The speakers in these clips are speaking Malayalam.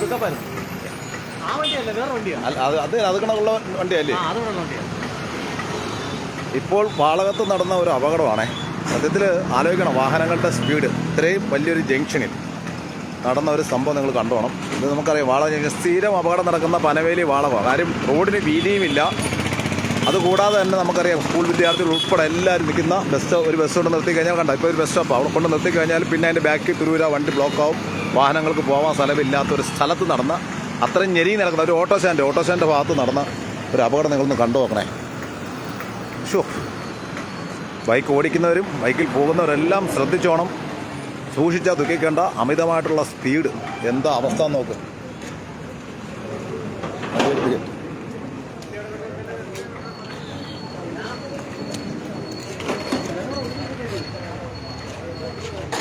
പിക്കപ്പായിരുന്നു ആ വണ്ടിയല്ല വേറെ വണ്ടിയാണ് അല്ല, അത് അത് അത് കണക്കുള്ള വണ്ടിയല്ലേ? വണ്ടിയാണ് ഇപ്പോൾ വാളകത്ത് നടന്ന ഒരു അപകടമാണേ. സത്യത്തിൽ ആലോചിക്കണം വാഹനങ്ങളുടെ സ്പീഡ് ഇത്രയും വലിയൊരു ജംഗ്ഷനിൽ നടന്ന ഒരു സംഭവം നിങ്ങൾ കണ്ടോണം. ഇത് നമുക്കറിയാം വാള സ്ഥിരം അപകടം നടക്കുന്ന പനവേലി വാളകമാണ് കാര്യം റോഡിന് വീതിയുമില്ല. അതുകൂടാതെ തന്നെ നമുക്കറിയാം സ്കൂൾ വിദ്യാർത്ഥികൾ ഉൾപ്പെടെ എല്ലാവരും നിൽക്കുന്ന ബസ് ഒരു ബസ് കൊണ്ട് നിർത്തി കഴിഞ്ഞാൽ കണ്ട ഇപ്പോൾ ഒരു ബസ് സ്റ്റോപ്പ് അവിടെ കൊണ്ട് നിർത്തി കഴിഞ്ഞാൽ പിന്നെ അതിന്റെ ബാക്കിൽ തുരുവര വണ്ടി ബ്ലോക്ക് ആവും. വാഹനങ്ങൾക്ക് പോകാൻ സ്ഥലമില്ലാത്ത ഒരു സ്ഥലത്ത് നടന്ന അത്രയും ഞെരി നടക്കുന്ന ഒരു ഓട്ടോ സ്റ്റാൻഡ് ഓട്ടോ സ്റ്റാൻഡിന്റെ ഭാഗത്ത് നടന്ന ഒരു അപകടം നിങ്ങളൊന്ന് കണ്ടു നോക്കണേ. ഷോ ബൈക്ക് ഓടിക്കുന്നവരും ബൈക്കിൽ പോകുന്നവരെല്ലാം ശ്രദ്ധിച്ചോണം. സൂക്ഷിച്ചാൽ ദുഃഖിക്കേണ്ട അമിതമായിട്ടുള്ള സ്പീഡ് എന്താ അവസ്ഥ നോക്ക്.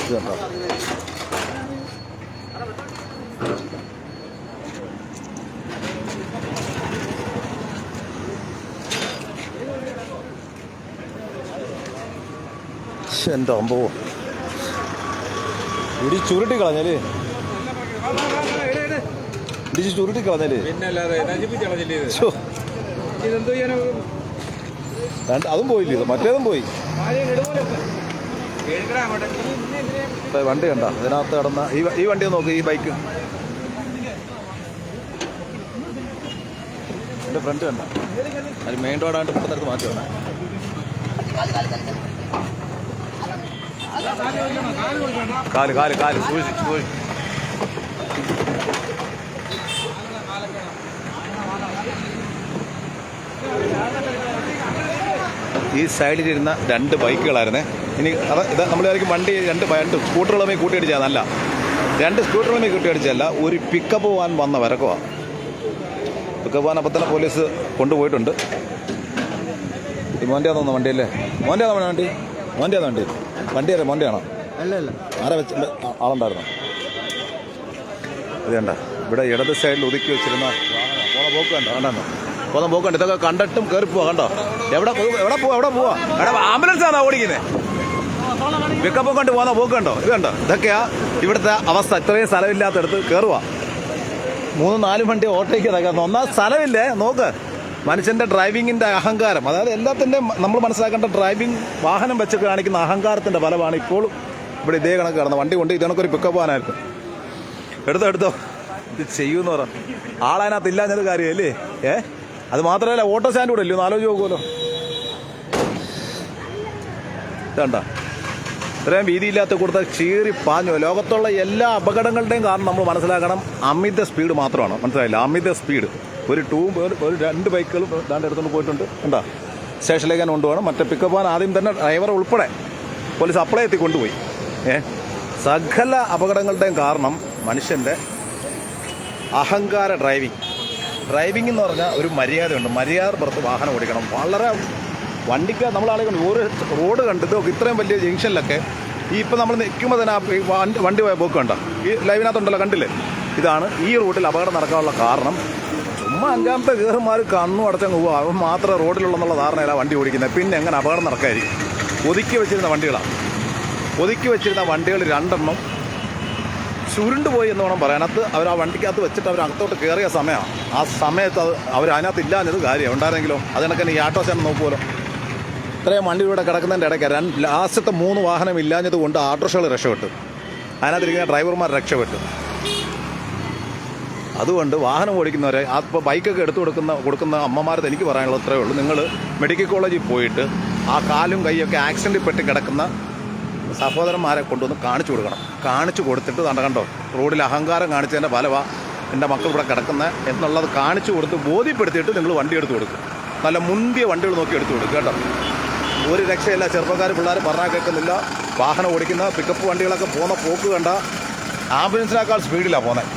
ഇത് കണ്ടോ? എന്റെ അമ്പവോ ഇടി ചുരുട്ടി കളഞ്ഞല്ലേ ഇടിച്ച് ചുരുട്ടി കളഞ്ഞല്ലേ അതും പോയില്ലേ മറ്റേതും പോയി. വണ്ടി കണ്ട ഇതിനകത്ത് കിടന്ന ഈ ഈ വണ്ടി നോക്ക് ഈ ബൈക്ക് എന്റെ ഫ്രണ്ട് കണ്ട. അത് മെയിൻ റോഡായിട്ട് പുറത്തെടുത്ത് മാറ്റി വേണം കാൽ കാൽ കാൽ സൂക്ഷിച്ച് സൂക്ഷിച്ച്. ഈ സൈഡിലിരുന്ന രണ്ട് ബൈക്കുകളായിരുന്നേ ഇനി അത് ഇത് നമ്മൾ വിചാരിക്കും വണ്ടി രണ്ട് രണ്ട് സ്കൂട്ടറുകളുമായി കൂട്ടിയിടിച്ചതല്ല രണ്ട് സ്കൂട്ടറുകളുമായി കൂട്ടിയിടിച്ചതല്ല ഒരു പിക്കപ്പ് പോകാൻ വന്ന വരക്കമാണ് പിക്കപ്പ് പോകാൻ അപ്പം തന്നെ പോലീസ് കൊണ്ടുപോയിട്ടുണ്ട്. ഈ മോന്റെ വണ്ടി അല്ലേ? മോന്റെ ആണോ വണ്ടി? മോന്റെ ആണോ വണ്ടി? വണ്ടി അല്ലേ? മോന്റെ ആണോ? അല്ല അല്ല. ആരാ വെച്ച് ആളുണ്ടായിരുന്നു? അത് കണ്ട ഇവിടെ ഇടത് സൈഡിൽ ഒതുക്കി വെച്ചിരുന്ന പോണ പോക്ക് കണ്ടോ? കണ്ടോ? പോന്ന പോക്ക് കണ്ടോ? ഇതൊക്കെ കണ്ടിട്ടും കയറി പോവാ കണ്ടോ? എവിടെ പോ- എവിടെ പോവാ? എവിടെ പോവാ? എവിടെ ആംബുലൻസ് ആണോ ഓടിക്കുന്നത് പിക്കപ്പ് കൊണ്ട് പോകുന്ന പോക്ക് കണ്ടോ? ഇത് കണ്ടോ? ഇതൊക്കെയാ ഇവിടുത്തെ അവസ്ഥ. ഇത്രയും സ്ഥലമില്ലാത്തടത്ത് കയറുക മൂന്ന് നാല് വണ്ടി ഓട്ടോയ്ക്ക് തകർന്നു ഒന്നാം സ്ഥലമില്ലേ? നോക്ക്. മനുഷ്യന്റെ ഡ്രൈവിങ്ങിന്റെ അഹങ്കാരം. അതായത് എല്ലാത്തിന്റെ നമ്മൾ മനസ്സിലാക്കേണ്ട ഡ്രൈവിംഗ് വാഹനം വെച്ച് കാണിക്കുന്ന അഹങ്കാരത്തിന്റെ ഫലമാണ് ഇപ്പോൾ ഇവിടെ ഇതേ കണക്ക് കിടന്നത് വണ്ടി കൊണ്ട് ഇതണക്കൊരു പിക്കപ്പ് പോകാനായിരുന്നു എടുത്തോ എടുത്തോ. ഇത് ചെയ്യൂന്ന് പറ. ആളതിനകത്ത് ഇല്ലാഞ്ഞത് കാര്യമല്ലേ? ഏ? അത് മാത്രമല്ല ഓട്ടോ സ്റ്റാൻഡ് കൂടെ ഇല്ലയോ ഒന്ന് ആലോചിച്ച് നോക്കുമല്ലോ ഇത്രയും വീതിയില്ലാത്ത കൊടുത്ത ചീറി പാഞ്ഞു. ലോകത്തുള്ള എല്ലാ അപകടങ്ങളുടെയും കാരണം നമ്മൾ മനസ്സിലാക്കണം. അമിത സ്പീഡ് മാത്രമാണ്. മനസ്സിലായില്ല? അമിത സ്പീഡ് ഒരു ടൂ ഒരു രണ്ട് ബൈക്കുകളും ദാണ്ട് എടുത്തുകൊണ്ട് പോയിട്ടുണ്ട്. എന്താ സ്റ്റേഷനിലേക്ക് തന്നെ കൊണ്ടുപോകണം. മറ്റേ പിക്കപ്പ് പോകാൻ ആദ്യം തന്നെ ഡ്രൈവർ ഉൾപ്പെടെ പോലീസ് അപ്ലൈ എത്തി കൊണ്ടുപോയി ഏ? സകല അപകടങ്ങളുടെയും കാരണം മനുഷ്യന്റെ അഹങ്കാര ഡ്രൈവിംഗ് ഡ്രൈവിംഗ് എന്ന് പറഞ്ഞാൽ ഒരു മര്യാദയുണ്ട്. മര്യാദ പുറത്ത് വാഹനം ഓടിക്കണം. വളരെ വണ്ടിക്ക് നമ്മളാളെ കൊണ്ട് ഒരു റോഡ് കണ്ടിട്ട് ഇത്രയും വലിയ ജംഗ്ഷനിലൊക്കെ ഈ ഇപ്പം നമ്മൾ നിൽക്കുമ്പോൾ തന്നെ വണ്ടി വണ്ടി പോയ പോക്ക് കണ്ട? ഈ ലൈവിനകത്തുണ്ടല്ലോ കണ്ടില്ലേ? ഇതാണ് ഈ റൂട്ടിൽ അപകടം നടക്കാനുള്ള കാരണം. ചുമ്മാ അഞ്ചാമത്തെ കയറുമാർ കണ്ണും അടച്ചങ്ങ് പോവുക അവൻ മാത്രമേ റോഡിലുള്ളെന്നുള്ള ധാരണയിലാണ് വണ്ടി ഓടിക്കുന്നത് പിന്നെ എങ്ങനെ അപകടം നടക്കായിരിക്കും? ഒതുക്കി വെച്ചിരുന്ന വണ്ടികളാണ്. ഒതുക്കി വെച്ചിരുന്ന വണ്ടികൾ രണ്ടെണ്ണം ചുരുണ്ട് പോയി എന്ന് വേണം അത് അവർ ആ വണ്ടിക്കകത്ത് വെച്ചിട്ട് അവർ അകത്തോട്ട് കയറിയ സമയമാണ്. ആ സമയത്ത് അത് അവർ അതിനകത്ത് ഇല്ലാഞ്ഞത് കാര്യം ഉണ്ടായിരുന്നെങ്കിലോ? അതിനൊക്കെ ഈ ആട്ടോ ചേട്ടൻ നോക്കുമല്ലോ ഇത്രയും വണ്ടി ഇവിടെ കിടക്കുന്നതിന്റെ ഇടയ്ക്ക് രണ്ട് ലാസ്റ്റത്തെ മൂന്ന് വാഹനം ഇല്ലാഞ്ഞത് കൊണ്ട് ആട്ടോറിക്ഷകൾ രക്ഷപ്പെട്ടു. അതിനകത്തിരിക്കുന്ന ഡ്രൈവർമാർ രക്ഷപ്പെട്ടു. അതുകൊണ്ട് വാഹനം ഓടിക്കുന്നവരെ അപ്പോൾ ബൈക്കൊക്കെ എടുത്തു കൊടുക്കുന്ന കൊടുക്കുന്ന അമ്മമാരത് എനിക്ക് പറയാനുള്ളത് ഇത്രയേ ഉള്ളൂ. നിങ്ങൾ മെഡിക്കൽ കോളേജിൽ പോയിട്ട് ആ കാലും കൈയൊക്കെ ആക്സിഡന്റിൽ പെട്ട് കിടക്കുന്ന സഹോദരന്മാരെ കൊണ്ടുവന്ന് കാണിച്ചു കൊടുക്കണം. കാണിച്ചു കൊടുത്തിട്ട് തണ്ട കണ്ടോ റോഡിൽ അഹങ്കാരം കാണിച്ചതിന്റെ ഫലവാ എന്റെ മക്കൾ ഇവിടെ കിടക്കുന്ന എന്നുള്ളത് കാണിച്ചു കൊടുത്ത് ബോധ്യപ്പെടുത്തിയിട്ട് നിങ്ങൾ വണ്ടി എടുത്തു കൊടുക്കും. നല്ല മുന്തിയ വണ്ടികൾ നോക്കി എടുത്തു കൊടുക്കുക കേട്ടോ. ഒരു രക്ഷയില്ല. ചെറുപ്പക്കാർ പിള്ളേർ പറഞ്ഞാൽ കേൾക്കുന്നില്ല. വാഹനം ഓടിക്കുന്ന പിക്കപ്പ് വണ്ടികളൊക്കെ പോകുന്ന പോക്ക് കണ്ട ആംബുലൻസിനേക്കാൾ സ്പീഡിലാണ് പോകുന്നത്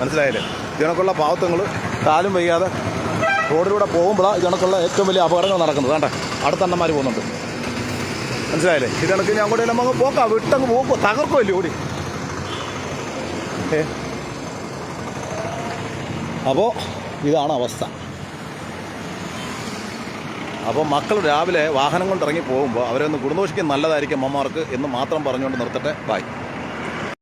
മനസ്സിലായില്ലേ? ഇതിനൊക്കെയുള്ള പാവത്തങ്ങൾ കാലും വയ്യാതെ റോഡിലൂടെ പോകുമ്പോഴാണ് ഇതിനൊക്കെയുള്ള ഏറ്റവും വലിയ അപകടങ്ങൾ നടക്കുന്നത്. വേണ്ട അടുത്തണ്ണന്മാർ പോകുന്നുണ്ട്. മനസ്സിലായില്ലേ? ഇത് കണക്ക് ഞാൻ കൂടെ നമുക്ക് പോക്കാം. വിട്ടങ്ങ് പോകുമ്പോൾ തകർക്കുമല്ലേ ഓടി. അപ്പോൾ ഇതാണ് അവസ്ഥ. അപ്പോൾ മക്കൾ രാവിലെ വാഹനം കൊണ്ടിറങ്ങി പോകുമ്പോൾ അവരെ ഒന്ന് നല്ലതായിരിക്കും അമ്മമാർക്ക് എന്ന് മാത്രം പറഞ്ഞുകൊണ്ട് നിർത്തട്ടെ. ബായ്